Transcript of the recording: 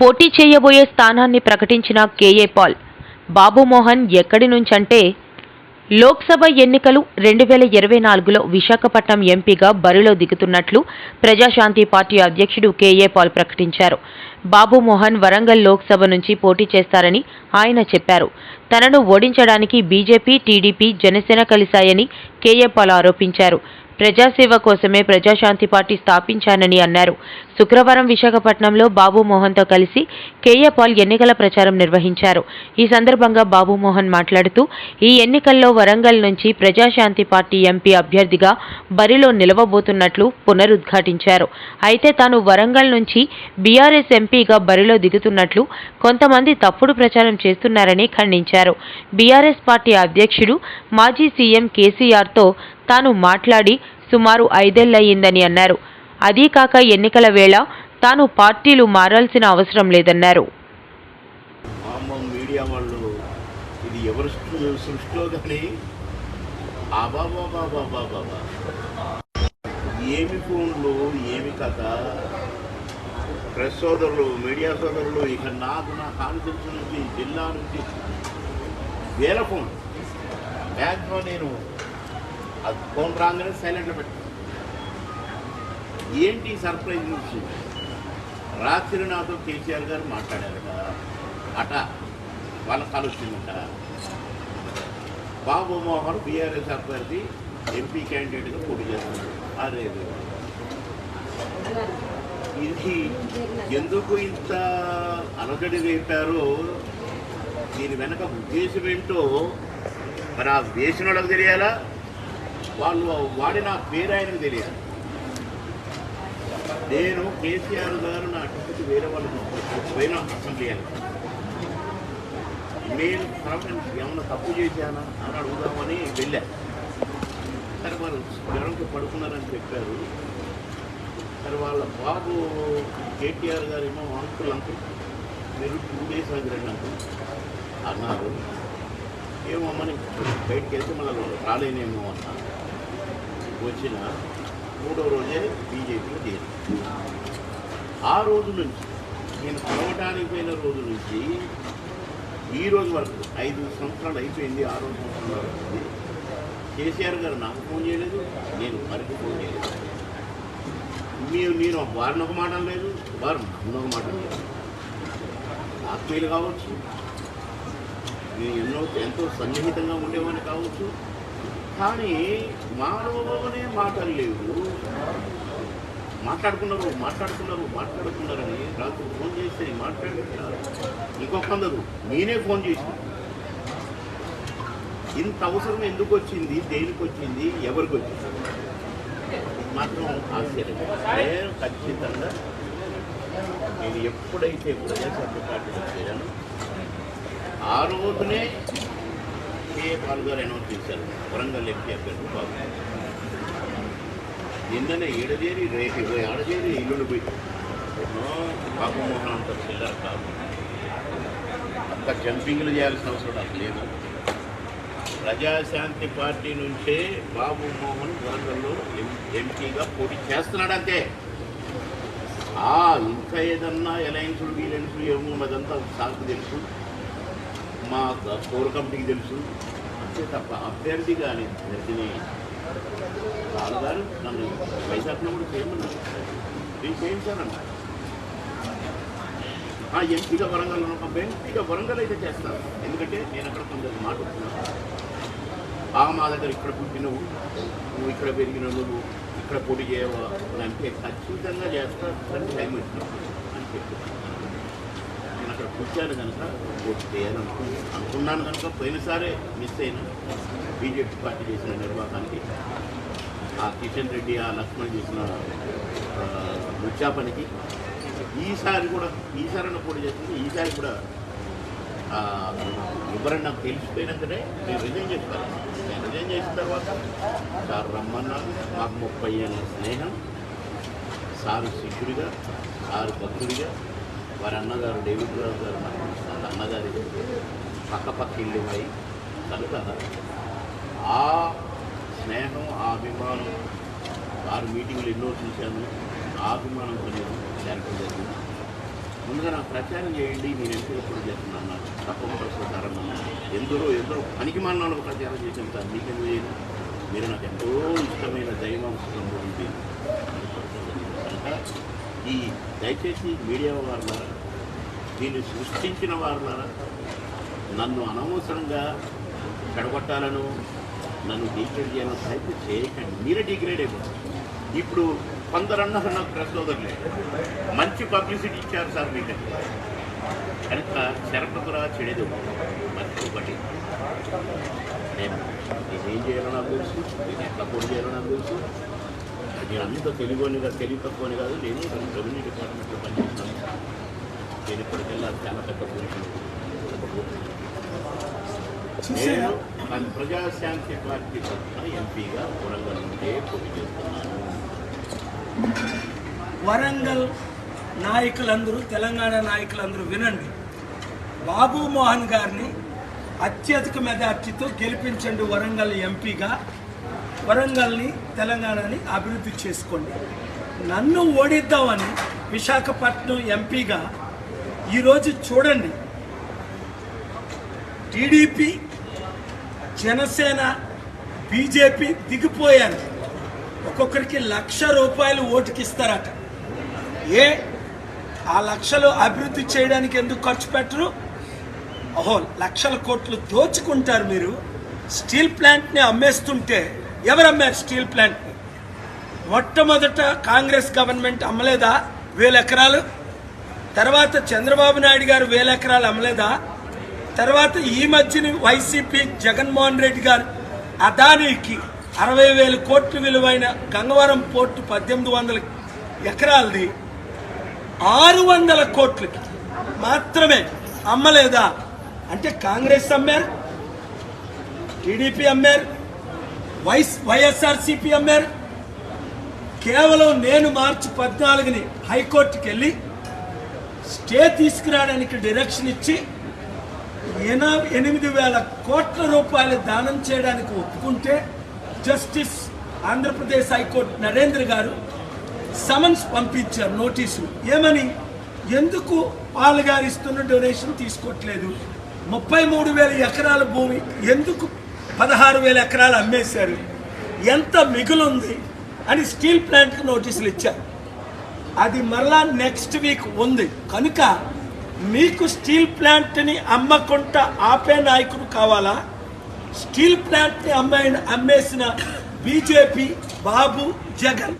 పోటీ చేయబోయే స్థానాన్ని ప్రకటించిన కేఏ పాల్. బాబుమోహన్ ఎక్కడి నుంచంటే లోక్సభ ఎన్నికలు రెండు వేల ఇరవై నాలుగులో విశాఖపట్నం ఎంపీగా బరిలో దిగుతున్నట్లు ప్రజాశాంతి పార్టీ అధ్యక్షుడు కేఏ పాల్ ప్రకటించారు. బాబుమోహన్ వరంగల్ లోక్సభ నుంచి పోటీ చేస్తారని ఆయన చెప్పారు. తనను ఓడించడానికి బీజేపీ టీడీపీ జనసేన కలిశాయని కేఏ పాల్ ఆరోపించారు. ప్రజాసేవ కోసమే ప్రజాశాంతి పార్టీ స్థాపించానని అన్నారు. శుక్రవారం విశాఖపట్నంలో బాబు మోహన్తో కలిసి కేయపాల్ ఎన్నికల ప్రచారం నిర్వహించారు. ఈ సందర్భంగా బాబు మోహన్ మాట్లాడుతూ ఈ ఎన్నికల్లో వరంగల్ నుంచి ప్రజాశాంతి పార్టీ ఎంపీ అభ్యర్థిగా బరిలో నిలవబోతున్నట్లు పునరుద్ఘాటించారు. అయితే తాను వరంగల్ నుంచి బీఆర్ఎస్ ఎంపీగా బరిలో దిగుతున్నట్లు కొంతమంది తప్పుడు ప్రచారం చేస్తున్నారని ఖండించారు. బీఆర్ఎస్ పార్టీ అధ్యక్షుడు మాజీ సీఎం కేసీఆర్తో తాను మాట్లాడి సుమారు ఐదేళ్ళయ్యిందని అన్నారు. అదీ కాక ఎన్నికల వేళ తాను పార్టీలు మారాల్సిన అవసరం లేదన్నారు. మీడియా వాళ్ళు ఇది ఎవరి సృష్టిలో కానీ ఏమి ఫోన్లు ఏమి కథ? ప్రెస్ సోదరులు మీడియా సోదరులు ఇక నాకు నా కాన్ఫరెన్స్ నుంచి జిల్లా నుంచి వేల ఫోన్ బ్యాంక్లో నేను అది ఫోన్ రాగానే సైలెంట్లో పెట్టాను. ఏంటి సర్ప్రైజ్ న్యూస్? రాత్రి నాతో కేసీఆర్ గారు మాట్లాడారట అట వాళ్ళ కలుస్తుందట బాబు మోహన్ బీఆర్ఎస్ అభ్యర్థి ఎంపీ క్యాండిడేట్గా పోటీ చేస్తున్నాడు. అరే ఇది ఎందుకు ఇంత అలజడి రేపారో దీని వెనక ఉద్దేశం ఏంటో? మరి ఆ వేసిన వాళ్ళకి తెలియాలా? వాళ్ళు వాడిన పేరు ఆయనకు తెలియాలి? నేను కేసీఆర్ గారు నా టికెట్ వేరే వాళ్ళకి పోయినా అసెంబ్లీ అని నేను తర్వాత ఏమైనా తప్పు చేశానా అని అడుగుదామని వెళ్ళా. సరే వాళ్ళు జ్వరంతో పడుకున్నారని చెప్పారు. సరే వాళ్ళ బాబు కేటీఆర్ గారు ఏమో అంకుల్ అంకుల్. మీరు టూ డేస్ అది అంకుల్ అన్నారు. ఏమో అని బయటికి వెళ్తే మళ్ళీ రాలేనేమో అన్నా వచ్చిన మూడో రోజే బీజేపీలో చేరి ఆ రోజు నుంచి నేను కలవటానికి పోయిన రోజు నుంచి ఈ రోజు వరకు ఐదు సంవత్సరాలు అయిపోయింది ఆరో సంవత్సరాలు అవుతుంది కేసీఆర్ గారు నాకు ఫోన్ చేయలేదు నేను వారికి ఫోన్ చేయలేదు. మీరు నేను వారిని ఒక మాట లేదు వారు నన్ను ఒక మాట లేదు. ఆత్మీయులు కావచ్చు. నేను ఎన్నో ఎంతో సన్నిహితంగా ఉండేవాడిని కావచ్చు. కానీ మానవనే మాటలు లేవు. మాట్లాడుకున్నారు మాట్లాడుకున్నారు మాట్లాడుకున్నారని రాత్రి ఫోన్ చేస్తే మాట్లాడుతున్నారు ఇంకొకందరు నేనే ఫోన్ చేసిన. ఇంత అవసరం ఎందుకు వచ్చింది దేనికి వచ్చింది ఎవరికి వచ్చింది? మాత్రం ఆశ్చర్యం. నేను ఖచ్చితంగా నేను ఎప్పుడైతే ప్రజాశాంతి పార్టీలో చేరాను ఆ రోజునే కే పాల్ గారు అనౌన్స్ చేశారు? వరంగల్ ఎంపీ అభ్యర్థి బాబు నిన్ననే ఏడజేరి రేపు ఇరవై ఆడజేరి ఇల్లులు పోయి బాబు మోహన్ అంత చిల్లర కాదు. అంత జంపింగ్లు చేయాల్సిన అవసరం అసలు లేదు. ప్రజాశాంతి పార్టీ నుంచే బాబు మోహన్ వరంగల్లో ఎం- ఎంపీగా పోటీ చేస్తున్నాడంతే ఆ ఇంకా ఏదన్నా ఎలయన్సులు వీలెన్సులు ఏమో అదంతా సాకు తెలుసు. మా కోర్ కమిటీకి తెలుసు. అంతే తప్ప అభ్యర్థి కానీ అభ్యర్థిని రాళ్ళు నన్ను వైశాఖలో కూడా చేయమన్నారు. నేను చేయించానన్నా. ఆ ఎంపీగా వరంగల్ ఒక ఎంపీగా వరంగల్ అయితే చేస్తాను. ఎందుకంటే నేను అక్కడ కొందరికి మాట్లాడుతున్నాను బాగా మా దగ్గర ఇక్కడ పుట్టినవు నువ్వు ఇక్కడ పెరిగిన నువ్వు ఇక్కడ పొడి చేయవా అని అంటే ఖచ్చితంగా చేస్తా అని టైం ఇస్తాను అని చెప్పి వచ్చాను కనుక ఓటు చేయాలనుకు అనుకున్నాను కనుక పోయినసారే మిస్ అయినా బీజేపీ పార్టీ చేసిన నిర్వాహానికి ఆ కిషన్ రెడ్డి ఆ లక్ష్మణ్ చేసిన ఆ, ఈసారి కూడా ఈసారి పోటీ చేస్తుంది. ఈసారి కూడా ఎవరైనా నాకు తెలిసిపోయినాకనే నేను రిజైన్ చేస్తాను. నేను రిజైన్ చేసిన తర్వాత సార్ రమ్మన్నారు మాకు ముప్పై ఏళ్ళ స్నేహం. సారు శిష్యుడిగా సారు భక్తుడిగా వారి అన్నగారు డేవిడ్ రావు గారు మరణించినారు అన్నగారి పక్కపక్క ఇల్లు అయి కనుక ఆ స్నేహం ఆ అభిమానం వారి మీటింగ్లు ఎన్నో చూశాను. ఆ అభిమానంతో నేను చేరడం జరిగింది. ముందుగా నాకు ప్రచారం చేయండి నేను ఎంపీ ఎప్పుడు చేస్తున్నాను. నాకు తప్పకుండా ఎందరో ఎందరో పనికి మాలను ప్రచారం చేసాను సార్. మీకెందుకు చేయను మీరు నాకు ఎంతో ఇష్టమైన దైవాంశం ఉంది. కనుక ఈ దయచేసి మీడియా వారులారా దీన్ని సృష్టించిన వారులారా నన్ను అనవసరంగా చెడగొట్టాలను నన్ను డిగ్రేడ్ చేయాలని ప్రయత్నం చేయకండి. మీరే డిగ్రేడ్ అయిపోతారు. ఇప్పుడు కొందరు అన్నారు నాకు ప్రెస్ సోదరులే మంచి పబ్లిసిటీ ఇచ్చారు సార్ మీకు. కనుక చెరపకురా చెడేది మంచి ఒకటి. నేను నేనేం చేయాలో నాకు తెలుసు నేను ఎట్లా పొడి చేయాలో నాకు తెలుసు. నేను అంత తెలివనిగా తెలివి తక్కువని కాదు నేను రెవెన్యూ డిపార్ట్మెంట్లో పనిచేస్తున్నాను నేను ఇప్పటికెళ్ళా చాలా పెద్ద పొజిషన్ నేను ప్రజాశాంతి పార్టీ తరఫున ఎంపీగా వరంగల్ నుండే పోటీ చేస్తున్నాను. వరంగల్ నాయకులందరూ తెలంగాణ నాయకులందరూ వినండి. బాబు మోహన్ గారిని అత్యధిక మెజార్టీతో గెలిపించండి వరంగల్ ఎంపీగా. వరంగల్ని తెలంగాణని అభివృద్ధి చేసుకోండి. నన్ను ఓడిద్దామని విశాఖపట్నం ఎంపీగా ఈరోజు చూడండి. టీడీపీ జనసేన బీజేపీ దిగిపోయారు. ఒక్కొక్కరికి లక్ష రూపాయలు ఓటుకి ఇస్తారట ఏ? ఆ లక్షలు అభివృద్ధి చేయడానికి ఎందుకు ఖర్చు పెట్టరు? ఓహో లక్షల కోట్లు దోచుకుంటారు మీరు. స్టీల్ ప్లాంట్ని అమ్మేస్తుంటే ఎవరమ్మారు స్టీల్ ప్లాంట్ని మొట్టమొదట కాంగ్రెస్ గవర్నమెంట్ అమ్మలేదా? వేల ఎకరాలు. తర్వాత చంద్రబాబు నాయుడు గారు వేల ఎకరాలు అమ్మలేదా? తర్వాత ఈ మధ్యన వైసీపీ జగన్మోహన్ రెడ్డి గారు అదానీకి అరవై వేల కోట్లు విలువైన గంగవరం పోర్టు పద్దెనిమిది వందల ఎకరాలది ఆరు వందల కోట్లకి మాత్రమే అమ్మలేదా? అంటే కాంగ్రెస్ అమ్మారు టీడీపీ అమ్మారు వైస్ వైఎస్ఆర్సీపీ అమ్మారు. కేవలం నేను మార్చి పద్నాలుగుని హైకోర్టుకి వెళ్ళి స్టే తీసుకురావడానికి డైరెక్షన్ ఇచ్చి ఎన- ఎనిమిది వేల కోట్ల రూపాయలు దానం చేయడానికి ఒప్పుకుంటే జస్టిస్ ఆంధ్రప్రదేశ్ హైకోర్టు నరేంద్ర గారు సమన్స్ పంపించారు నోటీసు ఏమని? ఎందుకు పాలు గారు ఇస్తున్న డొనేషన్ తీసుకోవట్లేదు? ముప్పై మూడు వేల ఎకరాల భూమి ఎందుకు పదహారు వేల ఎకరాలు అమ్మేశారు. ఎంత మిగులుంది అని స్టీల్ ప్లాంట్కి నోటీసులు ఇచ్చారు. అది మరలా నెక్స్ట్ వీక్ ఉంది. కనుక మీకు స్టీల్ ప్లాంట్ని అమ్మకుండా ఆపే నాయకుడు కావాలా? స్టీల్ ప్లాంట్ని అమ్మాయి అమ్మేసిన బీజేపీ బాబు జగన్.